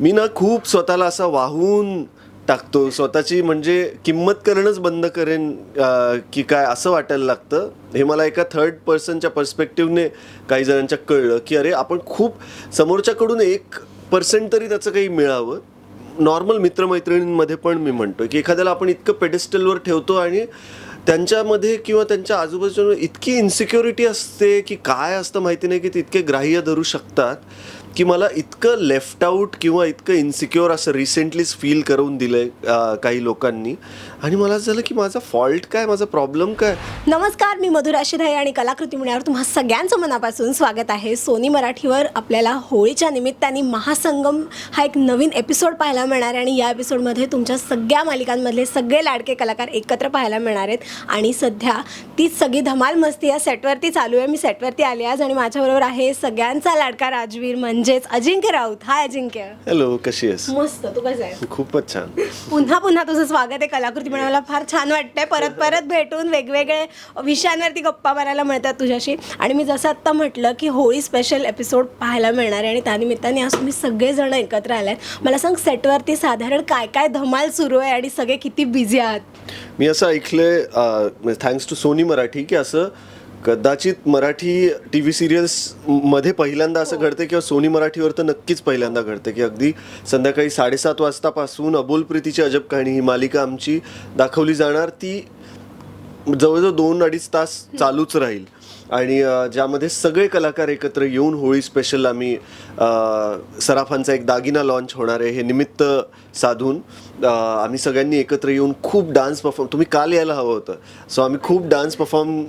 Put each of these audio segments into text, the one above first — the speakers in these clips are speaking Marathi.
मी ना खूप स्वतःला असा वाहून टाकतो. स्वतःची म्हणजे किंमत करणंच बंद करेन की काय असं वाटायला लागतं. हे मला एका थर्ड पर्सनच्या पर्स्पेक्टिव्हने काही जणांच्या कळलं की अरे आपण खूप समोरच्याकडून एक पर्सेंट तरी त्याचं काही मिळावं. नॉर्मल मित्रमैत्रिणींमध्ये पण मी म्हणतो की एखाद्याला आपण इतकं पेडेस्टलवर ठेवतो आणि त्यांच्यामध्ये किंवा त्यांच्या आजूबाजूला इतकी इन्सिक्युरिटी असते की काय असतं माहिती नाही की ते इतके ग्राह्य धरू शकतात. की मला इतकं लेफ्ट आऊट किंवा इतकं इन्सिक्युअर असं रिसेंटलीच फील करून दिलंय अं, काही लोकांनी. आणि मला असं झालं की माझा फॉल्ट काय? माझा प्रॉब्लेम काय? नमस्कार मी मधुरा शिधाई आणि कलाकृती म्हणण्यावर तुम्हा सगळ्यांचं मनापासून स्वागत आहे. सोनी मराठीवर आपल्याला होळीच्या निमित्ताने महासंगम हा एक नवीन एपिसोड पाहायला मिळणार आहे. आणि या एपिसोडमध्ये तुमच्या सगळ्या मालिकांमधले सगळे लाडके कलाकार एकत्र पाहायला मिळणार आहेत. आणि सध्या तीच सगळी धमाल मस्ती या सेटवरती चालू आहे. मी सेटवरती आली आज आणि माझ्याबरोबर आहे सगळ्यांचा लाडका राजवीर म्हणजेच अजिंक्य राऊत. हाय अजिंक्य. हॅलो कशी आहेस? मस्त तू कसं आहे खूपच छान. पुन्हा पुन्हा तुझं स्वागत आहे कलाकृती म्हणायला फार छान वाटतंय. परत परत भेटून वेगवेगळे विषयांवरती गप्पा मारायला मिळतात तुझ्याशी. आणि मी जसं आत्ता म्हटलं की होळी स्पेशल एपिसोड पाहायला मिळणार आहे आणि त्यानिमित्ताने आज तुम्ही सगळेजण एकत्र आले आहेत मला सांग सेटवरती साधारण काय काय धमाल सुरू आहे आणि सगळे किती बिझी आहात? मी असं ऐकलंय थँक्स टू सोनी मराठी की असं कदाचित मराठी टी व्ही सिरियल्समध्ये पहिल्यांदा असं घडते किंवा सोनी मराठीवर तर नक्कीच पहिल्यांदा घडते की अगदी संध्याकाळी साडेसात वाजतापासून अबोल प्रीतीची अजब कहाणी ही मालिका आमची दाखवली जाणार. ती जवळजवळ दोन अडीच तास चालूच राहील. आणि ज्यामध्ये सगळे कलाकार एकत्र येऊन होळी स्पेशल आम्ही सराफांचा एक दागिना लॉन्च होणार आहे. हे निमित्त साधून आम्ही सगळ्यांनी एकत्र येऊन खूप डान्स परफॉर्म तुम्ही काल यायला हवं होतं. सो आम्ही खूप डान्स परफॉर्म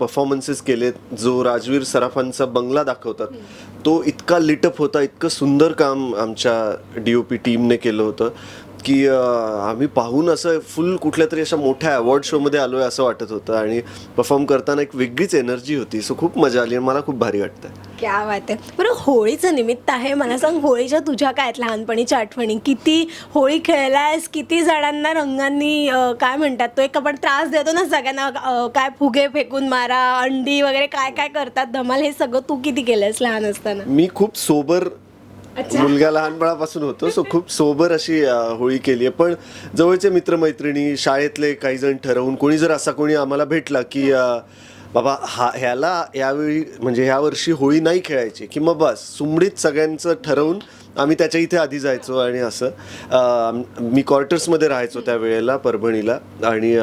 परफॉर्मन्सेस केलेत. जो राजवीर सराफांचा बंगला दाखवतात तो इतका लिटअप होता इतकं सुंदर काम आमच्या डी ओ पी टीमने केलं होतं. की आम्ही पाहून असं फुल कुठल्या तरी अशा मोठ्या अवॉर्ड शोमध्ये आलो आहे असं वाटत होतं आणि परफॉर्म करताना एक वेगळीच एनर्जी होती. सो खूप मजा आली आणि मला खूप भारी वाटतं क्या बात आहे. बरं होळीचं निमित्त आहे. मला सांग होळीच्या तुझ्या काय आहेत लहानपणीच्या आठवणी किती होळी खेळलायस किती जणांना रंगांनी अं, काय म्हणतात तो एक आपण त्रास देतो ना सगळ्यांना अं, काय फुगे फेकून मारा अंडी वगैरे काय काय करतात धमाल हे सगळं तू किती केलंयस लहान असताना? मी खूप सोबर मुलगा लहानपणापासून होतो सो खूप सोबर अशी होळी केली आहे. पण जवळचे मित्रमैत्रिणी शाळेतले काही जण ठरवून कोणी जर असा कोणी आम्हाला भेटला की बाबा हा ह्याला यावेळी म्हणजे ह्या वर्षी होळी नाही खेळायची की बस सुमडीत सगळ्यांचं ठरवून आम्ही त्याच्या इथे आधी जायचो आणि असं मी क्वार्टर्समध्ये राहायचो त्या वेळेला परभणीला. आणि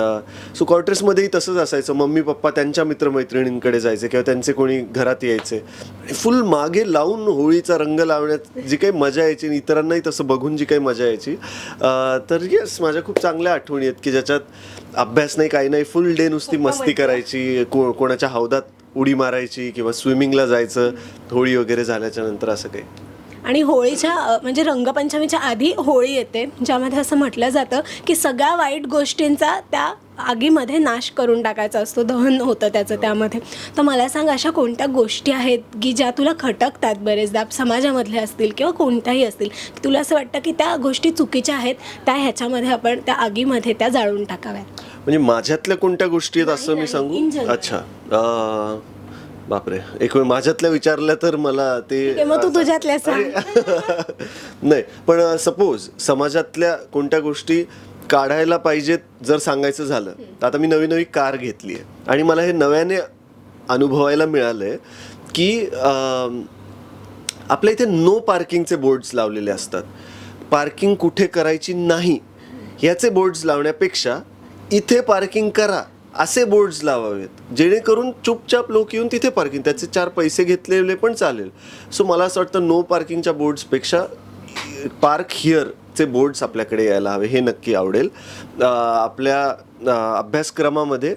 सो क्वार्टर्समध्येही तसंच असायचं. मम्मी पप्पा त्यांच्या मित्रमैत्रिणींकडे जायचे किंवा त्यांचे कोणी घरात यायचे. फुल मागे लावून होळीचा रंग लावण्यात जी काही मजा यायची आणि इतरांनाही तसं बघून जी काही मजा यायची तर येस माझ्या खूप चांगल्या आठवणी आहेत की ज्याच्यात अभ्यास नाही काही नाही फुल डे नुसती मस्ती करायची को कोणाच्या हौदात उडी मारायची किंवा स्विमिंगला जायचं होळी वगैरे झाल्याच्यानंतर असं काही. आणि होळीच्या म्हणजे रंगपंचमीच्या आधी होळी येते ज्यामध्ये असं म्हटलं जातं की सगळ्या वाईट गोष्टींचा त्या आगीमध्ये नाश करून टाकायचा असतो दहन होतं त्याचं त्यामध्ये. तर मला सांग अशा कोणत्या गोष्टी आहेत की ज्या तुला खटकतात बरेचदा समाजामधल्या असतील किंवा कोणत्याही असतील? तुला असं वाटतं की त्या गोष्टी चुकीच्या आहेत त्या ह्याच्यामध्ये आपण त्या आगीमध्ये त्या जाळून टाकाव्यात? म्हणजे माझ्यातल्या कोणत्या गोष्टी आहेत असं मी सांगू. अच्छा. बापरे. एक वेळ माझ्यातल्या विचारल्या तर मला ते मग तू तुझ्यातल्या सांग. नाही पण सपोज समाजातल्या कोणत्या गोष्टी काढायला पाहिजेत जर सांगायचं झालं तर आता मी नवी नवी कार घेतली आहे. आणि मला हे नव्याने अनुभवायला मिळालंय की अं, आपल्या इथे नो पार्किंगचे बोर्ड्स लावलेले असतात. पार्किंग कुठे करायची नाही याचे बोर्ड्स लावण्यापेक्षा इथे पार्किंग करा. असे बोर्ड्स लावावेत जेणेकरून चुपचाप लोक येऊन तिथे पार्किंग त्याचे चार पैसे घेतलेले पण चालेल. सो मला असं वाटतं नो पार्किंगच्या बोर्ड्सपेक्षा पार्क हिअरचे बोर्ड्स आपल्याकडे यायला हवे हे नक्की आवडेल. आपल्या अभ्यासक्रमामध्ये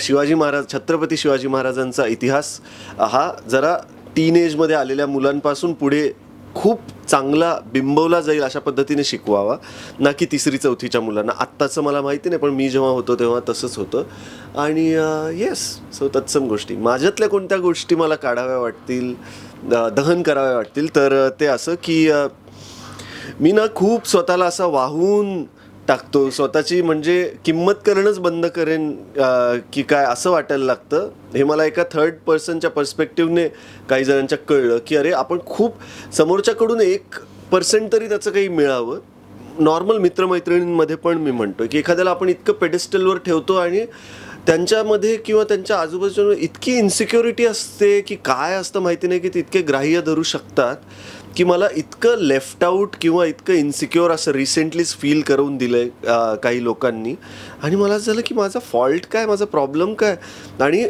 शिवाजी महाराज छत्रपती शिवाजी महाराजांचा इतिहास हा जरा टीन एजमध्ये आलेल्या मुलांपासून पुढे खूप चांगला बिंबवला जाईल अशा पद्धतीने शिकवावा ना की तिसरी चौथीच्या मुलांना. आत्ताचं मला माहिती नाही पण मी जेव्हा होतो तेव्हा तसंच होतं. आणि येस सो तत्सम गोष्टी. माझ्यातल्या कोणत्या गोष्टी मला काढाव्या वाटतील दहन कराव्या वाटतील तर ते असं की मी ना खूप स्वतःला असा वाहून टाकतो. स्वतःची म्हणजे किंमत करणंच बंद करेन की काय असं वाटायला लागतं. हे मला एका थर्ड पर्सनच्या पर्स्पेक्टिव्हने काही जणांच्या कळलं की अरे आपण खूप समोरच्याकडून एक पर्सेंट तरी त्याचं काही मिळावं. नॉर्मल मित्रमैत्रिणींमध्ये पण मी म्हणतो की एखाद्याला आपण इतकं पेडेस्टलवर ठेवतो आणि त्यांच्यामध्ये किंवा त्यांच्या आजूबाजूला इतकी इन्सिक्युरिटी असते की काय असतं माहिती नाही की ते इतके ग्राह्य धरू शकतात. की मला इतकं लेफ्ट आऊट किंवा इतकं इन्सिक्युअर असं रिसेंटलीच फील करून दिलं आहे काही लोकांनी. आणि मला असं झालं की माझा फॉल्ट काय? माझा प्रॉब्लेम काय? आणि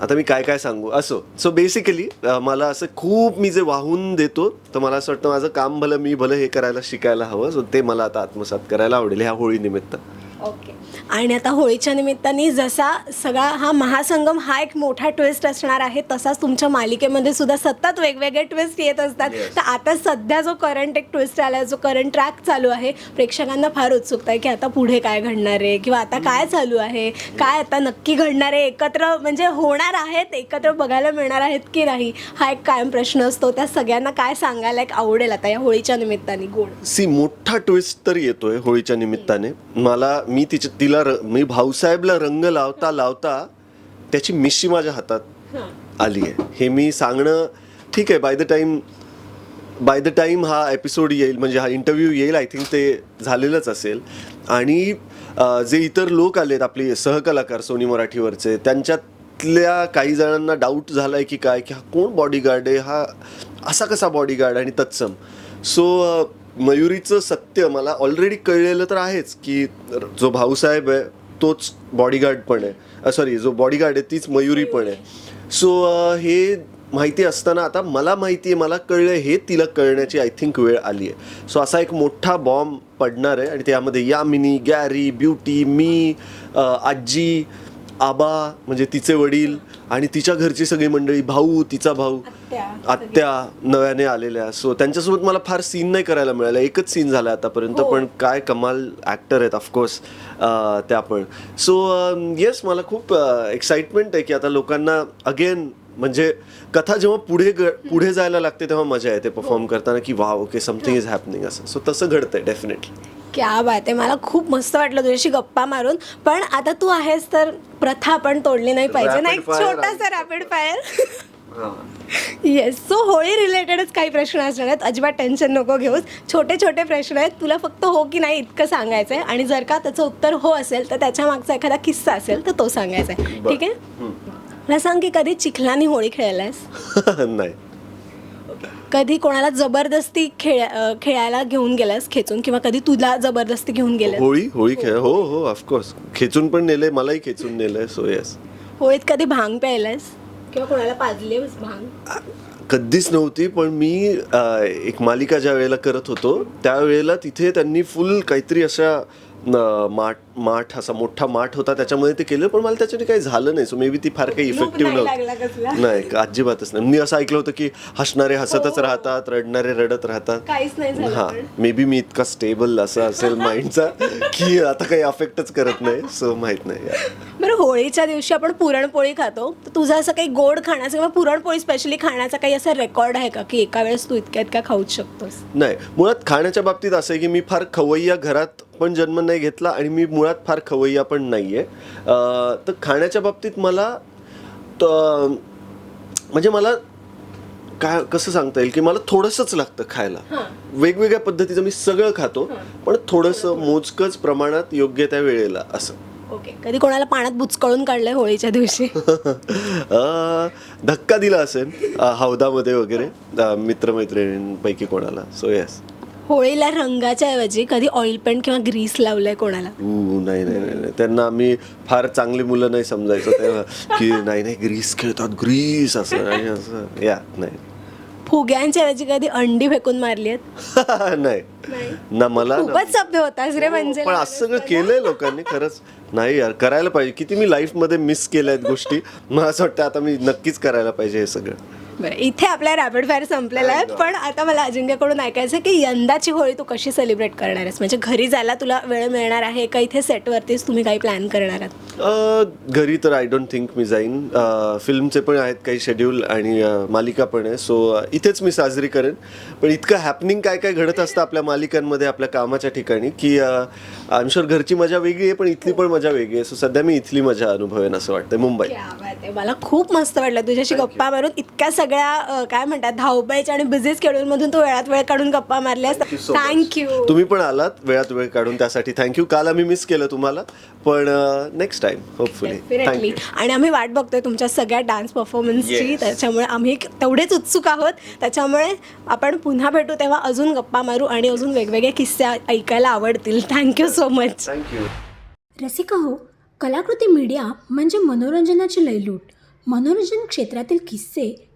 आता मी काय काय सांगू? असो. सो बेसिकली मला असं खूप मी जे वाहून देतो तर मला असं वाटतं माझं काम भलं मी भलं हे करायला शिकायला हवं. सो ते मला आता आत्मसात करायला आवडेल ह्या होळीनिमित्त ओके ओके आणि आता होळीच्या निमित्ताने जसा सगळा हा महासंगम हा एक मोठा ट्विस्ट असणार आहे तसाच तुमच्या मालिकेमध्ये सुद्धा सतत वेगवेगळे ट्विस्ट येत असतात. तर आता सध्या जो करंट एक ट्विस्ट आला जो करंट ट्रॅक चालू आहे प्रेक्षकांना फार उत्सुकता आहे की आता पुढे काय घडणार आहे किंवा आता काय चालू आहे काय आता नक्की घडणार आहे एकत्र म्हणजे होणार आहेत एकत्र बघायला मिळणार आहेत की नाही हा एक कायम प्रश्न असतो. त्या सगळ्यांना काय सांगायला एक आवडेल आता या होळीच्या निमित्ताने? गोड. सी मोठा ट्विस्ट तर येतोय होळीच्या निमित्ताने. मला मी तिच्या तिला र- मी भाऊसाहेबला रंग लावता लावता त्याची मिशी माझ्या हातात आली आहे. हे मी सांगणं ठीक आहे. By the time by the time हा एपिसोड येईल म्हणजे हा इंटरव्ह्यू येईल आय थिंक ते झालेलंच असेल. आणि जे इतर लोक आलेत आपले सहकलाकार सोनी मराठीवरचे त्यांच्यातल्या काही जणांना डाऊट झाला आहे की काय की हा कोण बॉडीगार्ड आहे? हा असा कसा बॉडीगार्ड आणि तत्सम. सो मयुरीचं सत्य मला ऑलरेडी कळलेलं तर आहेच की जो भाऊसाहेब आहे तोच बॉडीगार्ड पण आहे. सॉरी जो बॉडीगार्ड आहे तीच मयुरी पण आहे. सो हे माहिती असताना आता मला माहिती आहे मला कळलं हे तिला कळण्याची आय थिंक वेळ आली आहे. सो असा एक मोठा बॉम्ब पडणार आहे आणि त्यामध्ये यामिनी गॅरी ब्युटी मी आजी आबा म्हणजे तिचे वडील आणि तिच्या घरची सगळी मंडळी भाऊ तिचा भाऊ. आत्या, नव्याने आलेल्या. सो त्यांच्यासोबत मला फार सीन नाही करायला मिळाला. एकच सीन झाला आतापर्यंत हो. पण काय कमाल ॲक्टर आहेत ऑफकोर्स त्या पण. सो येस मला खूप एक्साइटमेंट आहे की आता लोकांना अगेन म्हणजे कथा जेव्हा पुढे पुढे जायला लागते तेव्हा मजा येते परफॉर्म करताना की वा ओके समथिंग इज हॅपनिंग असं. सो तसं घडतंय डेफिनेटली क्या बात आहे. मला खूप मस्त वाटलं तुझ्याशी गप्पा मारून. पण आता तू आहेस तर प्रथा आपण तोडली नाही पाहिजे. ना एक छोटासा. Rapid fire yes so Holi रिलेटेडच काही प्रश्न असणार आहेत. अजिबात टेन्शन नको घेऊस. छोटे छोटे प्रश्न आहेत. तुला फक्त हो की नाही इतकं सांगायचं आहे आणि जर का त्याचं उत्तर हो असेल तर त्याच्या मागचा एखादा किस्सा असेल तर तो सांगायचा आहे. ठीक आहे? मला सांग की कधी चिखलानी होळी खेळलायस नाही. कधी कोणाला जबरदस्ती खेळ खेळायला घेऊन गेलास खेचून? किंवा कधी तुला जबरदस्ती घेऊन गेलास होळी होळी खेळ हो हो ऑफकोर्स खेचून पण नेले मलाही खेचून नेलंय सो येस होळीत कधी भांग प्यायलास किंवा कोणाला पाजली भांग कधीच नव्हती पण मी अ, एक मालिका ज्या वेळेला करत होतो त्यावेळेला तिथे त्यांनी फुल काहीतरी अशा न, माठ माठ असा मोठा माठ होता त्याच्यामध्ये ते केलं पण मला त्याच्याने काही झालं नाही. सो मे बी ती फार काही इफेक्टिव्ह नाही लागला नव्हती कसला? नाही अजिबातच नाही. मी असं ऐकलं होतं की हसणारे हसतच हो. राहतात रडणारे रडत राहतात. काहीच नाही झालं हा पण. मे बी मी इतका स्टेबल असा असेल माइंडचा की आता काही अफेक्टच करत नाही. सो माहीत नाही होळीच्या दिवशी आपण पुरणपोळी खातो. तर तुझं असं काही गोड खाण्याचं किंवा पुरणपोळी स्पेशली खाण्याचा काही असा रेकॉर्ड आहे का की एका वेळेस तू इतक्या इतक्या खाऊच शकतोस? नाही. मुळात खाण्याच्या बाबतीत असं आहे की मी फार खवय्या घरात पण जन्म नाही घेतला आणि मी मुळात फार खवय्या पण नाही आहे तर खाण्याच्या बाबतीत मला म्हणजे मला काय कसं सांगता येईल की मला थोडंसंच लागतं खायला. वेगवेगळ्या पद्धतीचं मी सगळं खातो पण थोडंसं मोजकंच प्रमाणात योग्य त्या वेळेला असं. ओके कधी कोणाला पाण्यात बुचकळून काढलंय होळीच्या दिवशी? अं, धक्का दिला असेल अं, हौदामध्ये वगैरे अं, मित्रमैत्रिणींपैकी कोणाला? सो येस होळीला रंगाच्या ऐवजी कधी ऑइल पेंट किंवा ग्रीस लावलंय कोणाला? ऊ, नाही नाही नाही नाही. त्यांना आम्ही फार चांगली मुलं नाही समजायचो तेव्हा की नाही नाही ग्रीस खेळतात ग्रीस असं आणि असं. या नाही. फुग्यांच्या ऐवजी कधी अंडी फेकून मारली आहेत? नाही. ना मला खूपच सभ्य होतास रे म्हणजे पण असं सगळं केलंय लोकांनी खरंच. नाही यार करायला पाहिजे. किती मी लाईफमध्ये मिस केल्या आहेत गोष्टी. मला असं वाटतं आता मी नक्कीच करायला पाहिजे हे सगळं. बरं इथे आपला रॅपिड फायर संपलेला आहे पण आता मला अजिंक्यकडून ऐकायचं आहे की यंदाची होळी तू कशी सेलिब्रेट करणार आहेस? म्हणजे घरी जायला तुला वेळ मिळणार आहे का? इथे सेटवरतीच तुम्ही काही प्लॅन करणार आहात? अ, घरी तर आय डोंट थिंक मी जाईन. अ, फिल्मचे पण आहेत काही शेड्यूल आणि अ, मालिका पण आहे सो अ, इथेच मी साजरी करेन. पण इतकं हॅपनिंग काय काय घडत असतं आपल्या मालिकांमध्ये आपल्या कामाच्या ठिकाणी की आय शुअर घरची मजा वेगळी आहे पण इथली पण मजा वेगळी आहे. सो सध्या मी इथली मजा अनुभवेन असं वाटतंय मुंबई क्या बात आहे. मला खूप मस्त वाटलं तुझ्याशी गप्पा मारून. इतक्या सगळ्या अ, काय म्हणतात धावपळीच्या आणि बिझी मधून तू वेळात वेळ काढून गप्पा मारल्यास. थँक्यू तुम्ही पण आलात वेळात वेळ काढून त्यासाठी थँक्यू काल आम्ही मिस केलं तुम्हाला पण नेक्स्ट टाइम होपफुली आणि आम्ही वाट बघतोय तुमच्या सगळ्या डान्स परफॉर्मन्सची. त्याच्यामुळे आम्ही तेवढेच उत्सुक आहोत. त्याच्यामुळे आपण पुन्हा भेटू तेव्हा अजून गप्पा मारू आणि अजून वेगवेगळे किस्से ऐकायला आवडतील. Thank you so much thank you Rasika हो कलाकृती मीडिया म्हणजे मनोरंजनाची लयलूट. मनोरंजन क्षेत्रातील किस्से